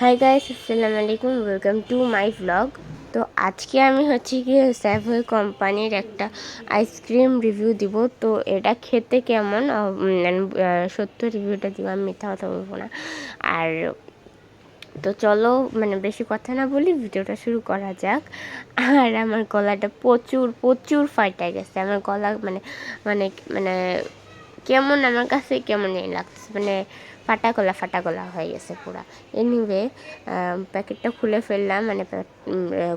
Hi guys আসসালামু আলাইকুম welcome to my vlog তো আজকে আমি হচ্ছে কি স্যাভয় কোম্পানির একটা আইসক্রিম রিভিউ দিব। তো এটা খেতে কেমন? মানে, সত্য রিভিউটা দিব আমি মিথ্যা কথা বলব না। আর তো চলো মানে বেশি কথা না বলি ভিডিওটা শুরু করা যাক। আর আমার গলাটা প্রচুর প্রচুর ফাটা গেছে। আমার গলা মানে মানে মানে কেমন আমার কাছে কেমন লাগছে? মানে ফাটা গলা ফাটা গলা হয়ে গেছে পুরা। এনিওয়ে প্যাকেটটা খুলে ফেললাম মানে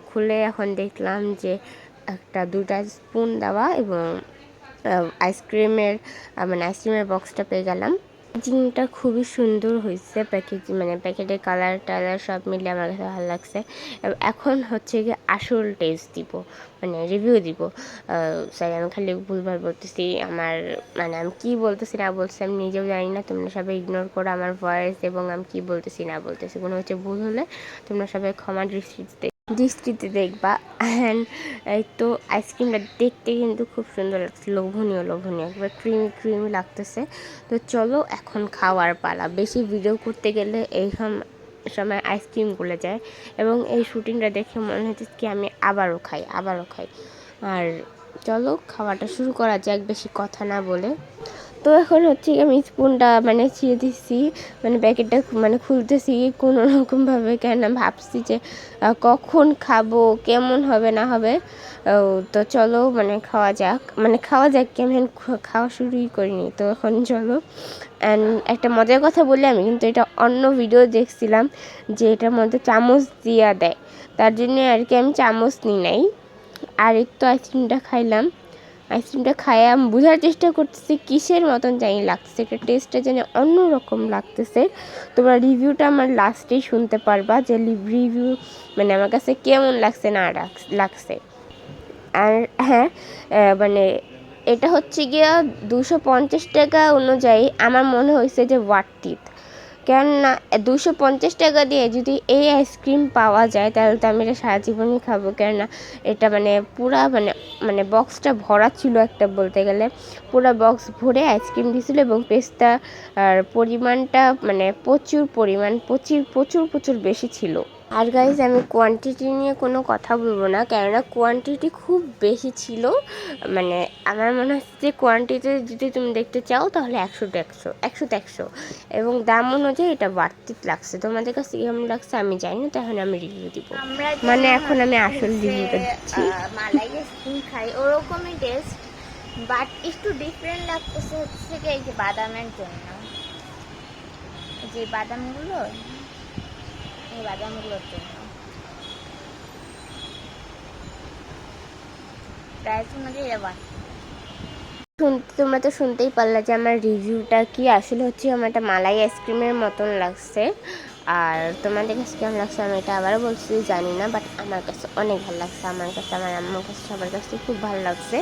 খুলে এখন দেখলাম যে একটা দুটা স্পুন দেওয়া এবং আইসক্রিমের মানে আইসক্রিমের বক্সটা পেয়ে গেলাম। প্যাকেজিংটা খুবই সুন্দর হয়েছে প্যাকেজ মানে প্যাকেটের কালার টালার সব মিলে আমার কাছে ভালো লাগছে। এখন হচ্ছে গিয়ে আসল টেস্ট দিব মানে রিভিউ দিব। স্যার আমি খালি ভুলভাল বলতেছি, আমার মানে আমি কী বলতেছি না বলতেছি, আমি নিজেও জানি না, তোমরা সবাই ইগনোর করো আমার ভয়েস এবং আমি কী বলতেছি না বলতেছি। কোনো হচ্ছে ভুল হলে তোমরা সবাই ক্ষমা দৃষ্টিতে দৃষ্টিতে দেখবা। এই তো আইসক্রিমটা দেখতে কিন্তু খুব সুন্দর লাগছে। লোভনীয় লোভনীয়। একবার ক্রিমি ক্রিমি লাগতেছে। তো চলো এখন খাওয়ার পালা। বেশি ভিডিও করতে গেলে এই সম- সময় আইসক্রিম গলে যায়। এবং এই শুটিংটা দেখে মনে হচ্ছে কি আমি আবারও খাই আবারও খাই। আর চলো খাওয়াটা শুরু করা যাক, বেশি কথা না বলে। তো এখন হচ্ছে আমি স্পুনটা মানে ছিঁড়ে দিচ্ছি মানে প্যাকেটটা মানে খুলতেছি, কোনো রকমভাবে কেন ভাবছি যে কখন খাব, কেমন হবে, না হবে তো চলো মানে খাওয়া যাক মানে খাওয়া যাক কি, আমি খাওয়া শুরুই করিনি, তো এখন চলো। অ্যান্ড একটা মজার কথা বলি আমি কিন্তু এটা অন্য ভিডিও দেখছিলাম, যে এটার মধ্যে চামচ দিয়া দেয়, তার জন্য আর কি আমি চামচ নিই নাই, আর একটু আইসক্রিমটা খাইলাম। আইসক্রিমটা খাই আমি বোঝার চেষ্টা করতেছি কিসের মতন জানি লাগতেছে। এটা টেস্টটা যেন অন্যরকম লাগতেছে। তোমরা রিভিউটা আমার লাস্টেই শুনতে পারবা যে রিভিউ মানে আমার কাছে কেমন লাগছে না লাগছে। আর হ্যাঁ মানে এটা হচ্ছে গিয়া দুশো পঞ্চাশ টাকা অনুযায়ী আমার মনে হয়েছে যে ওয়ার্থিত কেননা দুশো পঞ্চাশ টাকা দিয়ে যদি এই আইসক্রিম পাওয়া যায়, তাহলে তো আমি এটা সারা জীবনই খাব। কেননা এটা মানে পুরা মানে মানে বক্সটা ভরা ছিল একটা বলতে গেলে। পুরো বক্স ভরে আইসক্রিম দিয়েছিল এবং পেস্তা আর পরিমাণটা মানে প্রচুর পরিমাণ, প্রচুর প্রচুর প্রচুর বেশি ছিল। আর গাইজ আমি কোয়ান্টিটি নিয়ে কোনো কথা বলব না। কেননা কোয়ান্টিটি খুব বেশি ছিল। মানে আমার মনে হচ্ছে যে কোয়ান্টিটি যদি তুমি দেখতে চাও, তাহলে একশো একশো একশো একশো এবং দাম অনুযায়ী এটা বাড়তি লাগছে। তোমাদের কাছে কেমন লাগছে আমি জানি না তাহলে আমি রিভিউ দিব। মানে এখন আমি আসল রিভিউটা দিচ্ছি। মালাই আইসক্রিম খাই ওরকমই টেস্ট বাট একটু ডিফারেন্ট লাগতেছে হচ্ছে কি এই যে বাদামের জন্য। যে বাদামগুলো এই বাদামগুলোর জন্য। প্রাইস অনুযায়ী এটা বাড়তি। শুনতে তোমরা তো শুনতেই পারলা যে আমার রিভিউটা কি? আসলে হচ্ছে আমার একটা মালাই আইসক্রিমের মতন লাগছে। আর তোমাদের কাছে কেমন লাগছে আমি এটা আবারও বলছি, জানি না বাট আমার কাছে অনেক ভালো লাগছে। আমার কাছে, আমার আম্মুর কাছে, সবার কাছে খুব ভালো লাগছে।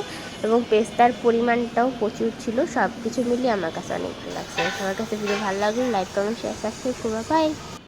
এবং পেস্তার পরিমাণটাও প্রচুর ছিল সব কিছু মিলিয়ে আমার কাছে অনেক ভালো লাগছে। সবার কাছে ভিডিও ভালো লাগলে লাইক কমেন্ট শেয়ার সাবস্ক্রাইব করবা বাই